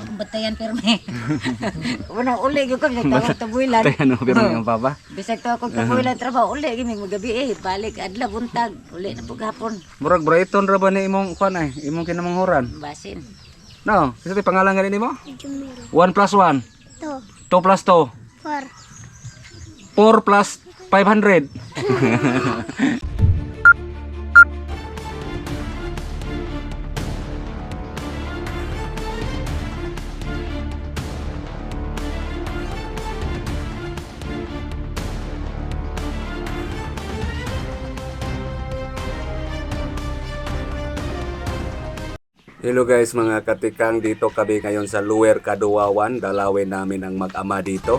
na batayan pirmi. Unang uli gyud ko nagtawag tabuilan. Tayo ano, pero yung papa. Bisag to ako tabuilan trabaho uli gini magabi eh balik adlaw buntag uli na pug hapon. Murag Brighton ra ba ni imong kuan ay, imong kinamanghuran? Basin. No, kasi ti pangalan nga nimo? 1 plus 1. To. 2 plus 2. For. 4 plus 500. Hello guys mga katikang. Dito kami ngayon sa Luwer Kaduwawan dalawin namin ang mag-ama dito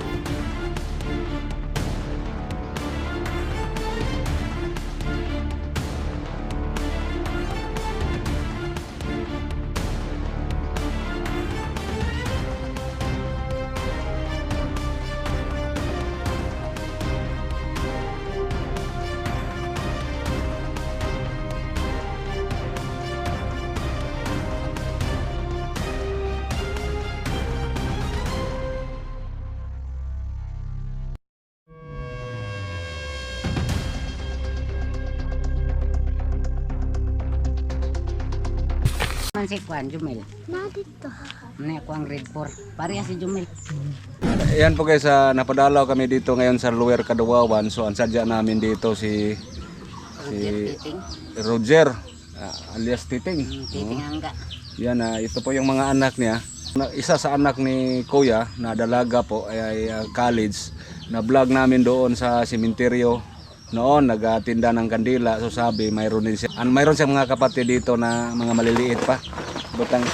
Man si Kwan Jumel. Na dito. Ano ako ang grade 4. Pareha si Jumel. Ayan po guys, ah, napadalaw kami dito ngayon sa Luwer Kaduwawan. So ang sadya namin dito si si Titing. Roger ah, alias Titing. Mm, Titing angga. Yan ah, ito po yung mga anak niya. Na- Isa sa anak ni Kuya na dalaga po ay, ay, ah, college na vlog namin doon sa sementeryo noon nagatinda ng kandila so sabi mayroon din siya an mayroon siyang mga kapatid dito na mga maliliit pa butang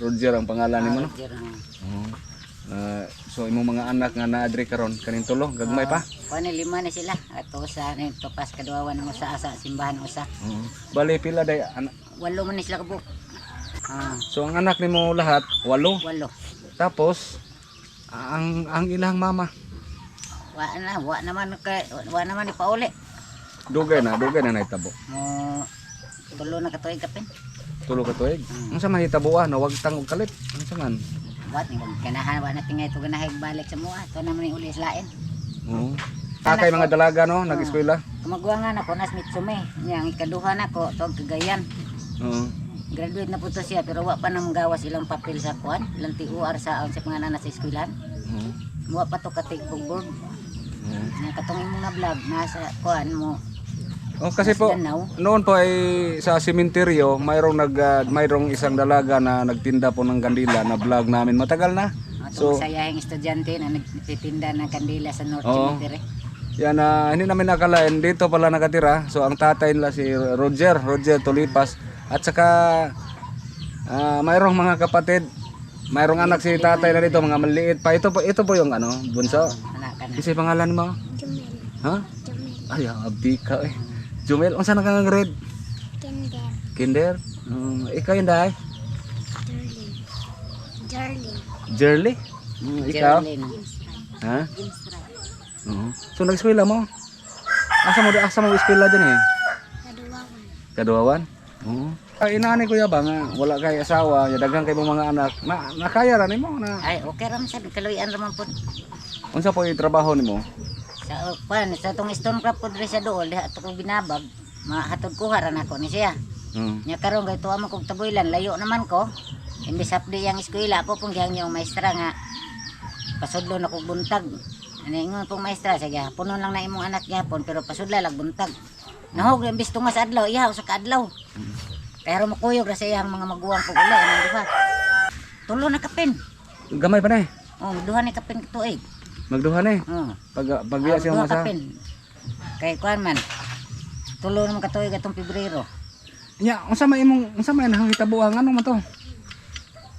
Roger ang pangalan ni mo no Roger ang Oo. Ah, so imong mga anak nga naadri karon kaning tulo gagmay pa. Ni lima na sila. Ato sa ni topas kaduawan ng usa sa simbahan usa. Oo. Bali pila day anak. Walo man sila kabuk. Ah, So ang anak nimo lahat walo. walo. Tapos ang ang ilang mama Wa na, wa naman kay wa naman ni pauli. dugay na dugay na nahitabo. Mo tulo na katuig kapin. Tulo ka tuig. Unsa man hitabuan na wag tang og kalit. Unsa man? Wat ni kung kanahan wa na tingay to ganahay balik sa mua. To naman ni uli lain. Oo. Akay mga dalaga no nag-eskwela. Kumagwa nga na ko nas mitsume. Yang ikaduha na ko to kagayan. Oo. Graduate na po to siya pero wa pa nang gawas ilang papel sa kuan, ilang TUR sa sa mga nana sa eskwelahan. Oo. Wa pa to katig board. Oo. Nga katong imong nga vlog nasa kuan mo. Oh, kasi po Ganaw. noon po ay sa sementeryo mayroong nag ah, mayroong isang dalaga na nagtinda po ng kandila na vlog namin matagal na. Atong So- sayahing estudyante na nagtitinda ng kandila sa North Oo. Cemetery. Yan na hindi namin nakalain dito pala nakatira. So ang tatay nila si Roger, Roger Tulipas at saka ah, mayroong mga kapatid. Mayroong anak si tatay na dito, mga maliit pa. Ito po, ito po yung ano, bunso. Anak Kasi pangalan mo? Jumil. Ha? Jumil. Ay, abdi ka eh. Jumel, unsa na kang grade? Kinder. Kinder? Um, ikaw yun dahay? Darling. Darling. Jerly? Mm, ikaw? Geraldine. Ha? Oo. So nag-eskwela mo? Asa mo asa mo eskwela din eh? Kaduwawan. Kaduawan? Oo. Ay inani ko ya ba nga wala kay asawa, ya daghang kay mga anak. Na nakaya ra nimo na. Ay, okay ram sa kaluyan raman po. Unsa po yung trabaho nimo? Sa kuan sa tong stone crab ko diri sa dool diha to ko binabag. Mahatod ko haran ako ni siya. Mm. Nya karon kay tuwa man kog tabuilan layo naman ko. Imbis hapdi yang eskwela ako pong gihang yung maestra nga pasudlo na kog buntag. Ano ingon pong maestra sige puno lang na imong anak gyapon pero pasudla lag buntag. Nahog imbis tungas adlaw ihaw sa kadlaw. Kaya ro makuyog ra sa iyang mga maguwang kog uli ano duha. Tulo na kapin. Gamay pa na eh. Oh, duha ni kapin tuig. Magduha na eh. Oh. Pag pagbiya siya mo sa. kapin. Kay kuan man. Tulo naman katuig atong Pebrero. Nya, unsa may imong unsa may nahang hitabuang ano man to?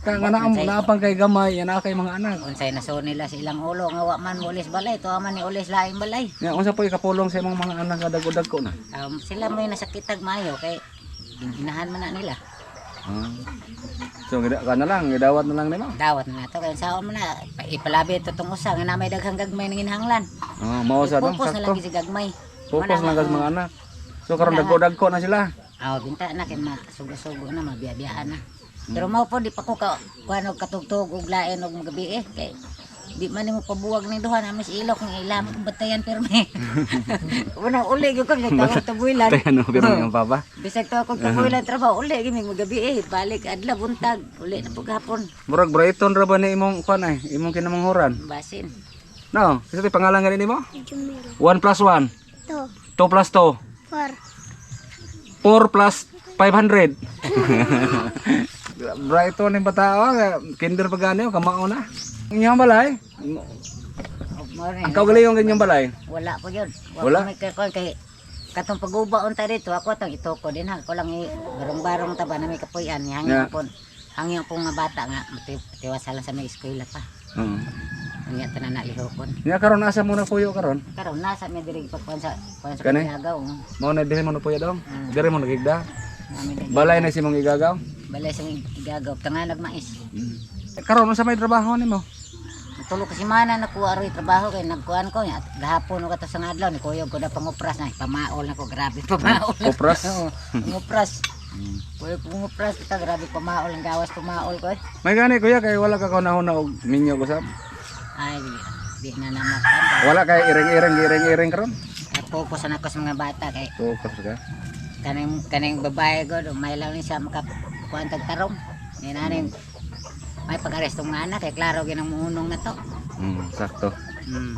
Ka nga na naapang kay gamay, yan na kay mga anak. Unsay naso nila sa ilang ulo nga wa man ulis balay, to man ni ulis laing balay. Nya, unsa po ikapulong sa imong mga anak nga dagko ko na? Um, sila yung nasakitag mayo kay ginahan man na nila. Ah. So gida ka na lang, gidawat na lang nimo. Dawat na to kay saon man na pa- ipalabi to tong usa nga na may daghang gagmay ning inhanglan. Ah, mao sa dong Focus na lang si gagmay. Focus lang kas mga anak. So karon dagko-dagko na sila. Aw binta na kay masugo-sugo na mabiya-biyaan na. Pero mao po di pa ko ka kuano katugtog og lain og magabi eh kay di man nimo pabuwag ning duha na mis ilok ng ilam batayan perme. Una uli gyud ko sa tawag tabuilan. Tayo ano, pero yung papa. Bisag to ako tabuilan trabaho uli gyud mig magabi eh balik adlaw buntag uli na pug hapon Murag Brighton ra ba ni imong kuan ay, imong kinamanghuran? basin. No, kasi ti pangalan ganin mo? Jumil. 1 plus 1, Two. 2 plus 2, Four. 4 plus 500. Brighton yung batao, kinder pa gani, kamao na. Inyong balay? Mo. Ang kaugali yung ganyang balay? Wala po yun. Wala? Wala? Kay, kay, katong pag-ubaon ta dito, ako tang ito ko din ha. Ako lang barong-barong taba na may kapuyan. Hangin Yeah. po. Hangin po nga bata nga. Tiwasa lang sa may eskwela pa. Oo. Hangin tanan na lihokon. Nya karon asa mo na puyo karon? Karon nasa may diri pagkuhan sa kuhan sa Kani? kagagaw. Mao na dili mo na puyo dong. Diri mo nagigda. Diri. Balay na si mong igagaw. Balay sa may igagaw. Tanganag mais. Karon unsa may trabaho nimo? Tulo kasi mana nakuha rin trabaho kay nagkuhan ko nya gahapon ko sa adlaw ni kuyog ko na pangupras na pamaol na ko grabe pamaol. Kupras? Oo, pangupras. Kuya pangupras kita grabe pamaol ang gawas pamaol ko. eh. May gani kuya kay wala ka kunahon na og minyo ko sab. Ay di na namakan. Wala kay iring-iring iring-iring karon. Focus na ako sa mga bata kay Focus ka. kaning kaning babae ko may lang ni siya makakuha tag tarong. Ni naning may pag-arestong nga anak kay klaro ginang muunong na to. Mm, sakto. Mm.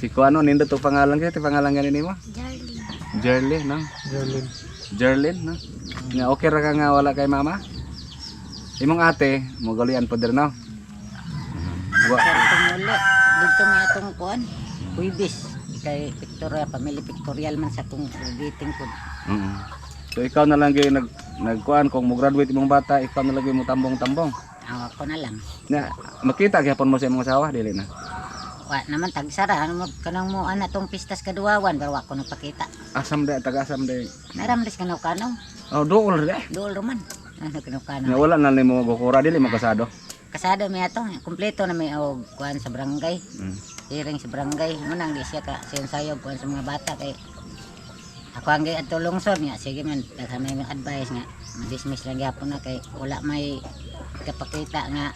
Si Kuano nindo to pangalan kaya ti pangalan gani nimo? Darling. Jerly, no? Jerlyn. Jerlyn, no? Nga okay ra ka nga wala kay mama? Imong ate, mo galian po dir no? Wa dito may atong kuan, Huibis. Kay Victoria, family pictorial man sa kong graduating ko. Mm. So ikaw na lang gyud nag nagkuan kung mo graduate imong bata, ikaw na lang gyud mo tambong-tambong. Ang ako na lang. Nya makita gyapon mo sa imong asawa dili na. Wa naman tagsara, ano mo kanang mo ana tong pistas kaduwawan, pero wa ko nagpakita. Asam de taga asam de. Naramlis ka na kanaw, Oh, dool de. dool roman. Ano ka Nya kanaw. wala na nimo gukura dili mo kasado. Kasado may ato, kumpleto na may og kuan sa barangay. Mm. Hearing sa barangay, munang di siya ka siya sayog kuan sa mga bata kay ako ang ato lungsod nga sige man daghan may advice nga dismiss lang gyapon na kay wala may kapakita nga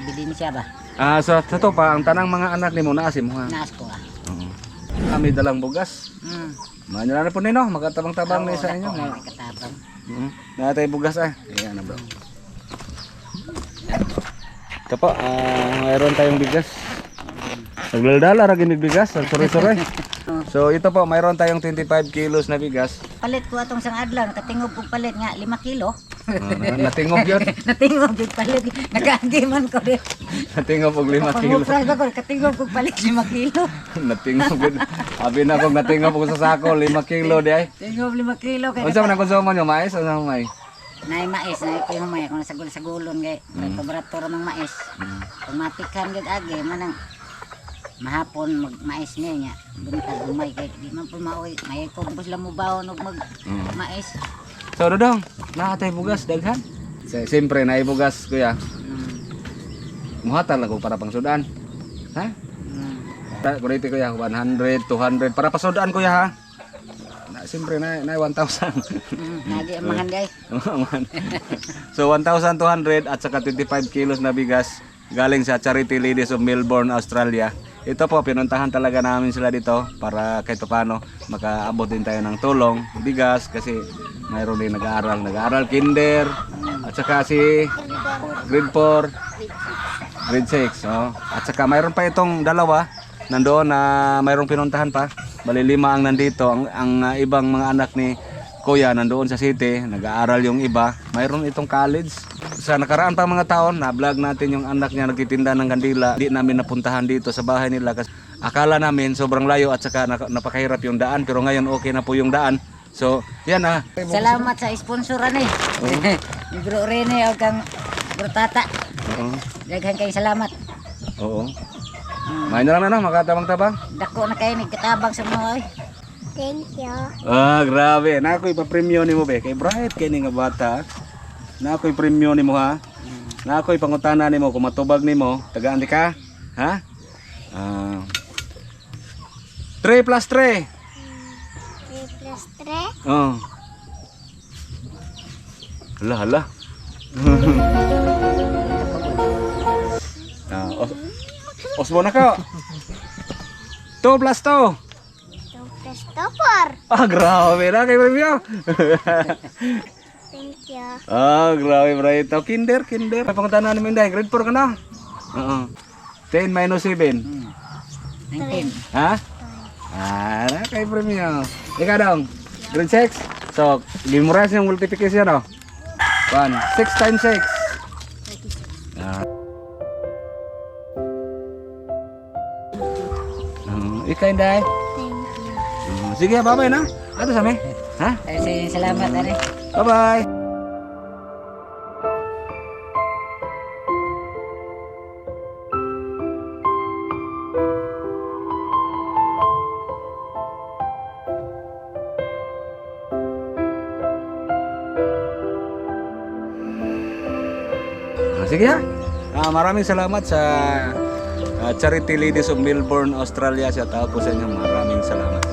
bidin siya ba Ah, so sa to pa ang tanang mga anak nimo naa si mo ha. naas ko ah Oo. Kami dalang bugas. mm. Manyo na po nino, magkatabang-tabang Oo, ni sa inyo. may Ma- katabang Mm. Natay bugas ah. Ayan na bro. Ito po, ah, mayroon tayong bigas. Nagdaldala ra ginig bigas, sore-sore. So ito po, mayroon tayong 25 kilos na bigas. palit ko atong sang adlaw nakatingog kog palit nga 5 kilo Ah, natingog yun. natingog kog palit nagaagi man ko di Natingog og 5 kilos. pangupras ko katingog kog palit 5 kilo natingog yun. Abi na kog natingog og sa sako 5 kilo di ay. tingog 5 kilo kay Unsa man ang konsumo nyo, mais o sa may? Nay mais na ko humay kung sa sa gulon kay mm. barato ra mang mais. Kung mapikhan gid agi manang mahapon mag mais niya nya. Buntag humay kay di man po mauwi. May kumpos lang mo bawon og mag Mm. mais. So dodong, naatay bugas daghan. Si- Siyempre na bugas kuya. Mm. Muhatan lang ko para pang sudan. Ha? Mm. Ta- Kuriti kuya 100, 200 para pasudaan kuya ha. Na siyempre na na 1,000. Mm. Lagi ang so 1,200 at saka 25 kilos na bigas galing sa Charity Ladies of Melbourne, Australia. Ito po, pinuntahan talaga namin sila dito para kahit paano makaabot din tayo ng tulong, bigas kasi mayroon din nag-aaral, nag-aaral kinder at saka si grade 4, grade 6. Oh. At saka mayroon pa itong dalawa nandoon na mayroong pinuntahan pa. Bali lima ang nandito, ang, ang uh, ibang mga anak ni kuya nandoon sa city, nag-aaral yung iba. Mayroon itong college. Sa nakaraan pa mga taon, na-vlog natin yung anak niya nagtitinda ng kandila. Di namin napuntahan dito sa bahay nila kasi akala namin sobrang layo at saka nak- napakahirap yung daan. Pero ngayon okay na po yung daan. So, yan ah. Salamat sa sponsoran eh. Ni Bro Rene o kang Bro Tata. Oo. Daghan salamat. Oo. Mm. Main na lang na, no? makatabang-tabang. Dako na kayo nagkatabang sa mga oy. Thank you. Ah, grabe. Na ako ipa-premyo nimo be. Kay bright kay ni nga bata. Na ako premyo nimo ha. Na ako ipangutana nimo kung matubag nimo, tagaan di ka? Ha? Ah. 3 plus 3. 3 plus 3. Oh. Hala, hala. Ah, os Osbo na ka. 2 plus 2. Two plus two, four. Ah, grabe na kay Premio. You. ah, grabe Bright. Oh, kinder, kinder. Ay, pangunta na namin dahil. Grade 4 ka na. Oo. 10 minus 7. Hmm. 19. Ha? Ah, kay Premio. Ikaw dong. Grade 6. So, memorize yung multiplication, oh. 1. 6 times 6. Ah. Uh, ikaw, Inday. Thank you. Uh, sige, bye-bye na. Ato sa me. Ha? Ay, sige, salamat, ani. Bye-bye. Ah, maraming salamat sa ah, Charity Ladies of Melbourne, Australia. Sa tao po sa inyo. Maraming salamat.